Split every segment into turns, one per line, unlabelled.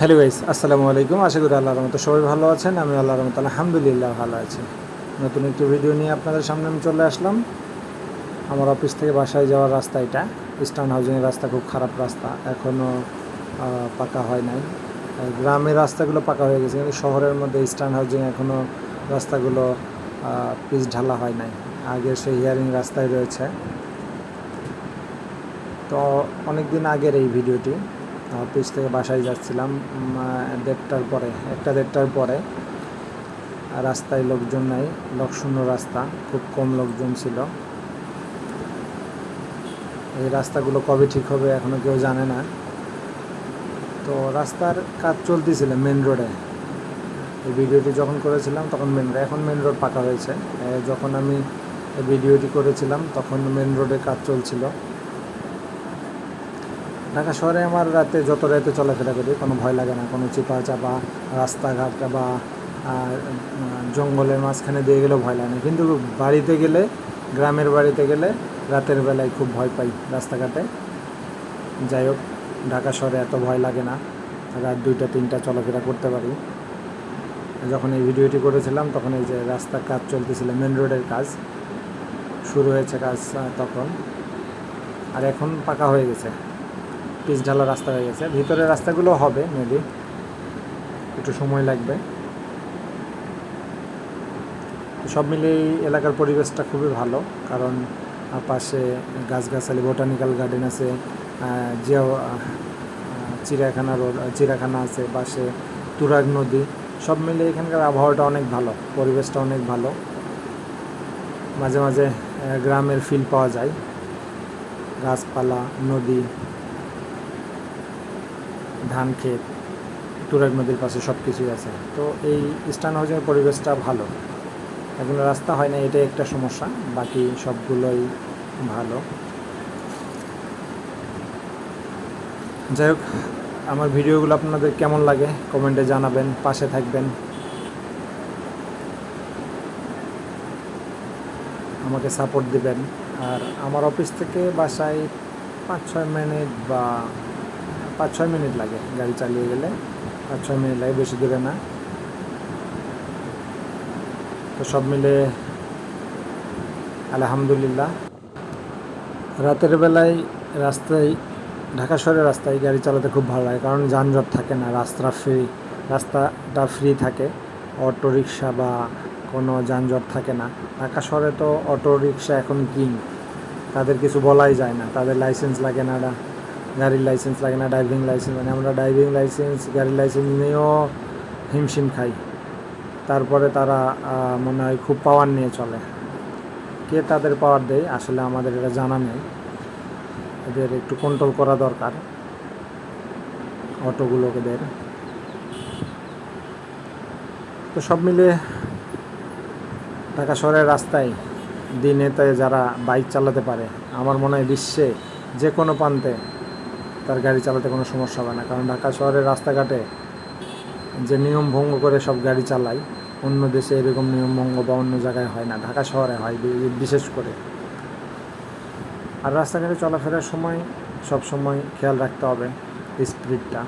Hello guys, আসসালামু আলাইকুম। আশা করি আল্লাহর রহমতে সবাই ভালো আছেন। আমি আল্লাহর রহমত আলহামদুলিল্লাহ ভালো আছি। নতুন একটি ভিডিও নিয়ে আপনাদের সামনে আমি চলে আসলাম। আমার অফিস থেকে বাসায় যাওয়ার রাস্তা এটা। ইস্টার্ন হাউজিংয়ের রাস্তা খুব খারাপ রাস্তা। এখনও পাকা হয় নাই। গ্রামের রাস্তাগুলো পাকা হয়ে গেছে। কিন্তু শহরের মধ্যে ইস্টার্ন হাউজিং এখনও রাস্তাগুলো পিচ ঢালা হয় নাই। আগে সেই হিয়ারিং রাস্তায় রয়েছে। তো অনেক দিন আগের এই ভিডিওটি অফিস থেকে বাসায় যাচ্ছিলাম দেড়টার পরে, একটা দেড়টার পরে। রাস্তায় লোকজন নাই, লোকশূন্য রাস্তা, খুব কম লোকজন ছিল। এই রাস্তাগুলো কবে ঠিক হবে এখনও কেউ জানে না। তো রাস্তার কাজ চলতেছিল মেন রোডে এই ভিডিওটি যখন করেছিলাম তখন মেন রোড এখন মেন রোড পাকা হয়েছে। যখন আমি ভিডিওটি করেছিলাম তখন মেন রোডে কাজ চলছিল। ঢাকা শহরে আমার রাতে যত রাতে চলাফেরা করি, কোনো ভয় লাগে না, কোনো চিপা চাপা, রাস্তাঘাট বা জঙ্গলের মাঝখানে দিয়ে গেলেও ভয় লাগে না। কিন্তু বাড়িতে গেলে, গ্রামের বাড়িতে গেলে রাতের বেলায় খুব ভয় পাই রাস্তাঘাটে। যাই হোক, ঢাকা শহরে এত ভয় লাগে না, রাত দুইটা, তিনটা চলাফেরা করতে পারি। যখন এই ভিডিওটি করেছিলাম, তখন এই যে রাস্তার কাজ চলতেছিল মেন রোডের কাজ, শুরু হয়েছে কাজ তখন। আর এখন পাকা হয়ে গেছে। পিচ ঢালা রাস্তা হয়ে গেছে। ভিতরের রাস্তাগুলো হবে মেবি একটু সময় লাগবে। সব মিলিয়ে এই এলাকার পরিবেশটা খুবই ভালো, কারণ পাশে গাছগাছালি বোটানিক্যাল গার্ডেন আছে জিয়া চিড়িয়াখানা রোড চিড়িয়াখানা আছে, পাশে তুরাগ নদী। সব মিলিয়ে এখানকার আবহাওয়াটা অনেক ভালো, পরিবেশটা অনেক ভালো। মাঝে মাঝে গ্রামের ফিল পাওয়া যায়। গাছপালা, নদী। ধান ক্ষেত, তুরাগ নদীর পাশে সব কিছুই আছে। তো এই ইস্টার্ন হাউজিংয়ের পরিবেশটা ভালো। এগুলো রাস্তা হয় না এটাই একটা সমস্যা। বাকি সবগুলোই ভালো। যাই হোক, আমার ভিডিওগুলো আপনাদের কেমন লাগে কমেন্টে জানাবেন, পাশে থাকবেন। আমাকে সাপোর্ট দিবেন। আর আমার অফিস থেকে বাসায় পাঁচ ছয় মিনিট বা পাঁচ ছয় মিনিট লাগে গাড়ি চালিয়ে গেলে। পাঁচ ছয় মিনিট লাগে, বেশি দূরে না। তো সব মিলে আলহামদুলিল্লাহ। রাতের বেলায় রাস্তায়, ঢাকা শহরের রাস্তায় গাড়ি চালাতে খুব ভালো লাগে, কারণ যানজট থাকে না, রাস্তা ফ্রি রাস্তাটা ফ্রি থাকে। অটো রিক্সা বা কোনো যানজট থাকে না। ঢাকা শহরে তো অটো রিক্সা এখন কিং, তাদের কিছু বলাই যায় না, তাদের লাইসেন্স লাগে না গাড়ির লাইসেন্স লাগে না ড্রাইভিং লাইসেন্স মানে আমরা ড্রাইভিং লাইসেন্স গাড়ির লাইসেন্স নিয়েও হিমশিম খাই। তারপরে তারা মনে হয় খুব পাওয়ার নিয়ে চলে। কে তাদের পাওয়ার দেয়? আসলে আমাদের এটা জানা নেই। এদের একটু কন্ট্রোল করা দরকার। অটোগুলোকেদের তো সব মিলে ঢাকা শহরের রাস্তায় দিনেতে যারা বাইক চালাতে পারে, আমার মনে হয় বিশ্বে যে কোনো প্রান্তে তার গাড়ি চালাতে কোনো সমস্যা হবে না। কারণ ঢাকা শহরের রাস্তাঘাটে যে নিয়ম ভঙ্গ করে সব গাড়ি চালায়, অন্য দেশে এরকম নিয়ম ভঙ্গ বা অন্য জায়গায় হয় না। ঢাকা শহরে হয় বিশেষ করে। আর রাস্তাঘাটে চলাফেরার সময় সব সময় খেয়াল রাখতে হবে স্পিডটা।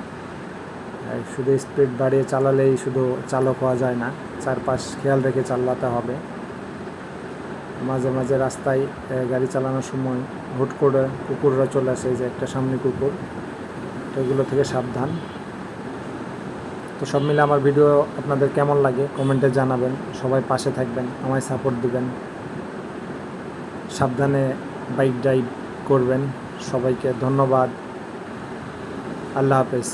শুধু স্পিড বাড়িয়ে চালালেই শুধু চালক হওয়া যায় না, চারপাশ খেয়াল রেখে চালাতে হবে। মাঝে মাঝে রাস্তায় গাড়ি চালানোর সময় হুট করে কুকুররা চলে আসে যে একটা সামনে কুকুর। এগুলো থেকে সাবধান। তো সব মিলে আমার ভিডিও আপনাদের কেমন লাগে কমেন্টে জানাবেন। সবাই পাশে থাকবেন, আমায় সাপোর্ট দিবেন। সাবধানে বাইক ড্রাইভ করবেন। সবাইকে ধন্যবাদ। আল্লাহ হাফেজ।